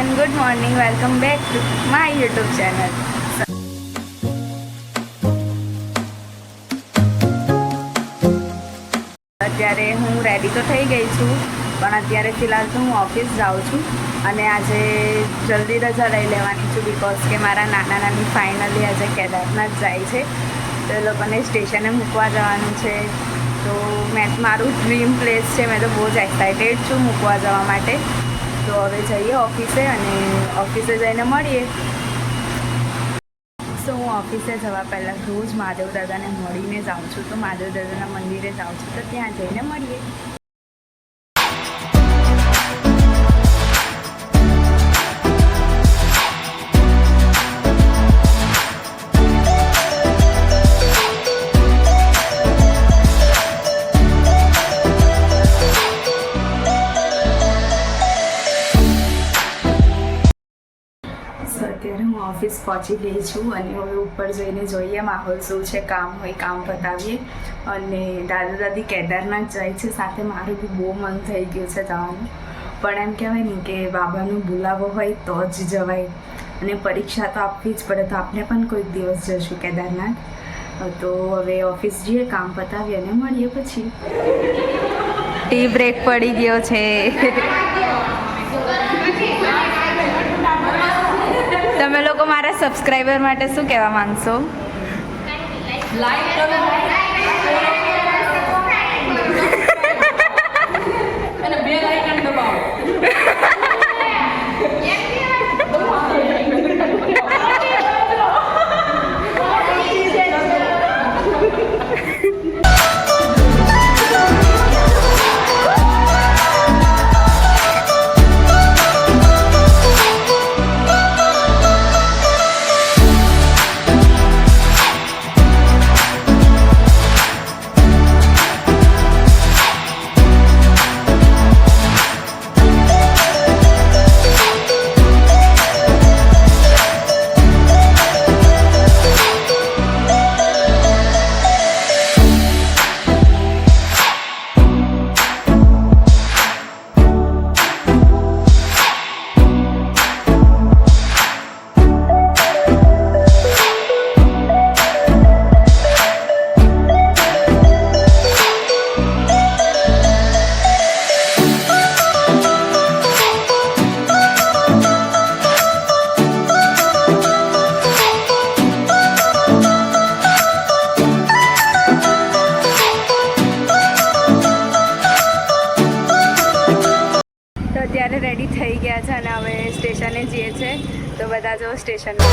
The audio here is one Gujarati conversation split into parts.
And good morning welcome back to my YouTube channel અત્યારે હું રેડી તો થઈ ગઈ છું, પણ અત્યારે ફિલહાલ તો હું ઓફિસ જાઉં છું અને આજે જલ્દી રજા લઈ લેવાની છું બિકોઝ કે મારા નાના નાની ફાઇનલી આજે કેદારનાથ જાય છે. તો એ લોકોને સ્ટેશને મૂકવા જવાનું છે. તો મેં મારું ડ્રીમ પ્લેસ છે. મેં તો બહુ જ એક્સાઇટેડ છું મૂકવા જવા માટે. તો હવે જઈએ ઓફિસે અને ઓફિસે જઈને મળીએ. સો હું ઓફિસે જવા પહેલાં રોજ મહાદેવ દાદાને મળીને જાઉં છું. તો મહાદેવ દાદાના મંદિરે જાઉં છું તો ત્યાં જઈને મળીએ. અત્યારે હું ઓફિસ પહોંચી ગઈ છું અને હવે ઉપર જઈને જોઈએ માહોલ શું છે, કામ હોય, કામ પતાવીએ. અને દાદા દાદી કેદારનાથ જાય છે, સાથે મારું બી બહુ મન થઈ ગયું છે જવાનું. પણ એમ કહેવાય ને કે બાબાનો બોલાવો હોય તો જ જવાય. અને પરીક્ષા તો આપવી જ પડે, તો આપણે પણ કોઈક દિવસ જશું કેદારનાથ. તો હવે ઓફિસ જઈએ, કામ પતાવીએ અને મળીએ પછી. ટી બ્રેક પડી ગયો છે. લોકો મારા સબસ્ક્રાઈબર માટે શું કહેવા માંગશો? અને રેડી થઈ ગયા છે અને હવે સ્ટેશને જઈએ છે. તો બધા જો સ્ટેશનમાં.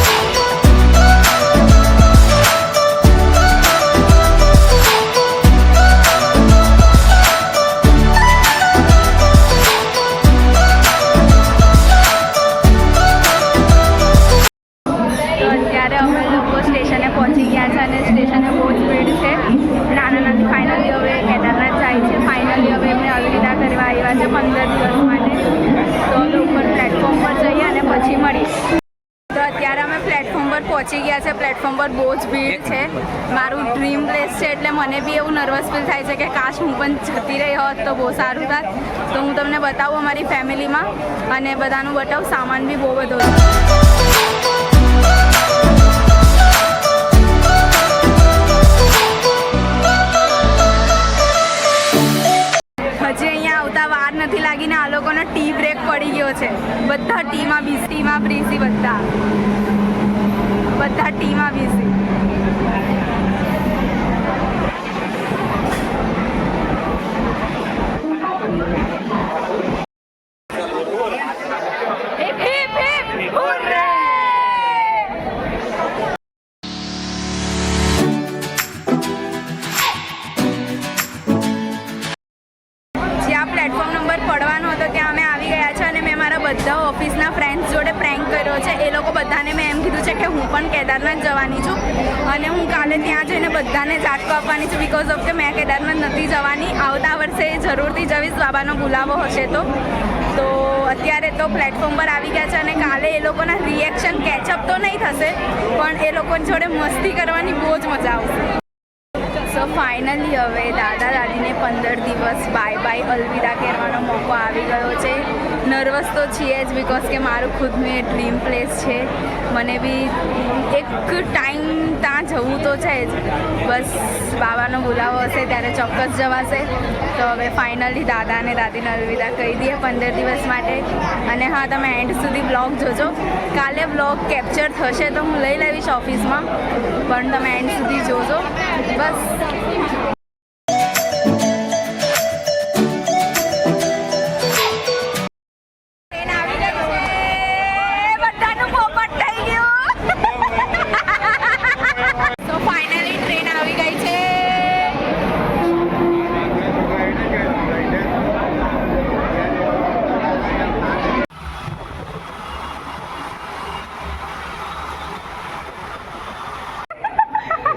પહોંચી ગયા છે પ્લેટફોર્મ પર બહુ જ ભીડ છે. મારું ડ્રીમ પ્લેસ છે એટલે મને બી એવું નર્વસ ફીલ થાય છે કે કાશ હું પણ જતી રહી હોત તો બહુ સારું થાત. તો હું તમને બતાવું અમારી ફેમિલીમાં અને બધાનું બતાવું સામાન બી બહુ બધો છે. હજી અહીંયા આવતા વાર નથી લાગીને આ લોકોનો ટી બ્રેક પડી ગયો છે. બધા ટીમાં બીસ ટીમાં બ્રીસી બધા. બધા ટીમાં બીસી મારા બધા ઓફિસના ફ્રેન્ડ્સ જોડે પ્રેન્ક કર્યો છે. એ લોકો બધાને મેં એમ કીધું છે કે હું પણ કેદારનાથ જવાની છું અને હું કાલે ત્યાં જઈને બધાને ઝાટકો આપવાની છું બિકોઝ ઓફ કે મેં કેદારનાથ નથી જવાની. આવતા વર્ષે જરૂરથી જવીશ, બાબાનો બોલાવો હશે તો. તો અત્યારે તો પ્લેટફોર્મ પર આવી ગયા છે અને કાલે એ લોકોના રિએક્શન કેચઅપ તો નહીં થશે, પણ એ લોકો જોડે મસ્તી કરવાની બહુ જ મજા આવશે. સો ફાઇનલી હવે દાદા દાદીને પંદર દિવસ બાય બાય અલવિદા કહેવાનો મોકો આવી ગયો છે. નર્વસ તો છીએ જ બિકોઝ કે મારું ખુદનું એ ડ્રીમ પ્લેસ છે. મને બી એક ટાઈમ ત્યાં જવું તો છે જ. બસ બાબાનો બોલાવો હશે, ત્યારે ચોક્કસ જવાશે. તો હવે ફાઇનલી દાદા અને દાદીને અલવિદા કહી દઈએ પંદર દિવસ માટે. અને હા, તમે એન્ડ સુધી બ્લોગ જોજો. કાલે બ્લોગ કેપ્ચર થશે તો હું લઈ લેવીશ ઓફિસમાં પણ તમે એન્ડ સુધી જોજો. બસ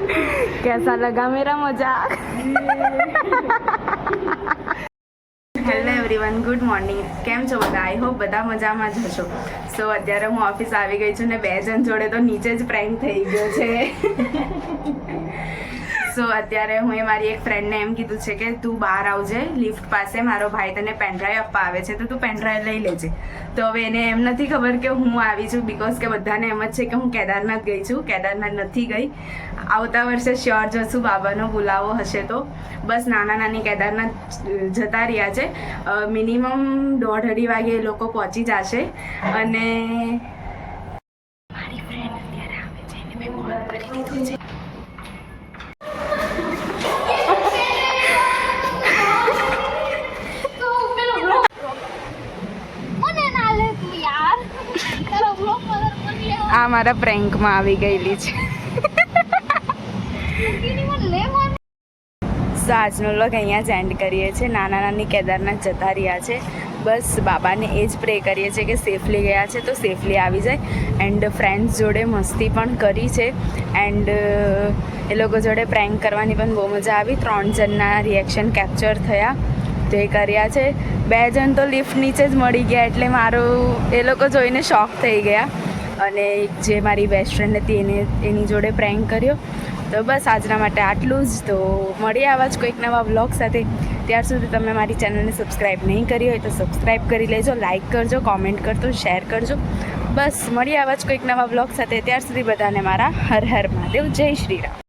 कैसा लगा मेरा मजाक હેલો એવરીવન ગુડ મોર્નિંગ કેમ છો બધા આઈ હોપ બધા મજામાં જ હશો સો અત્યારે હું ઓફિસ આવી ગઈ છું ને બે જણ જોડે તો નીચે જ પ્રેન્ક થઈ ગયો છે સો અત્યારે હું એ મારી એક ફ્રેન્ડને એમ કીધું છે કે તું બહાર આવજે લિફ્ટ પાસે મારો ભાઈ તને પેનડ્રાઈવ આપવા આવે છે, તો તું પેનડ્રાઈવ લઈ લેજે. તો હવે એને એમ નથી ખબર કે હું આવી છું બિકોઝ કે બધાને એમ જ છે કે હું કેદારનાથ ગઈ છું, કેદારનાથ નથી ગઈ. આવતા વર્ષે શ્યોર જશું બાબાનો બોલાવો હશે તો. બસ નાના નાની કેદારનાથ જતા રહ્યા છે. મિનિમમ દોઢ અઢી વાગે એ લોકો પહોંચી જશે. અને મારી ફ્રેન્ડ અત્યારે આવે છે, એને મેં કરી દીધું છે. મારા પ્રેન્કમાં આવી ગયેલી છે. સો આજનો લોક અહીંયા જ એન્ડ કરીએ છીએ. નાના નાની કેદારનાથ જતા રહ્યા છે. બસ બાબાને એ જ પ્રે કરીએ છીએ કે સેફલી ગયા છે તો સેફલી આવી જાય. એન્ડ ફ્રેન્ડ્સ જોડે મસ્તી પણ કરી છે. એન્ડ એ લોકો જોડે પ્રેન્ક કરવાની પણ બહુ મજા આવી. ત્રણ જણના રિએક્શન કેપ્ચર થયા. તે કર્યા છે. બે જણ તો લિફ્ટ નીચે જ મળી ગયા એટલે મારું, એ લોકો જોઈને શોખ થઈ ગયા. અને જે મારી બેસ્ટ ફ્રેન્ડ હતી એને એની જોડે પ્રેન્ક કર્યો. તો બસ આજના માટે આટલું જ. તો મળીએ આવા જ કોઈક નવા બ્લોગ સાથે. ત્યાર સુધી તમે મારી ચેનલને સબસ્ક્રાઈબ નહીં કરી હોય તો સબસ્ક્રાઈબ કરી લેજો લાઇક કરજો કોમેન્ટ કરજો શેર કરજો. બસ મળીએ આવા જ કોઈક નવા બ્લોગ સાથે. ત્યાર સુધી બધાને મારા હર હર મહાદેવ. જય શ્રી રામ.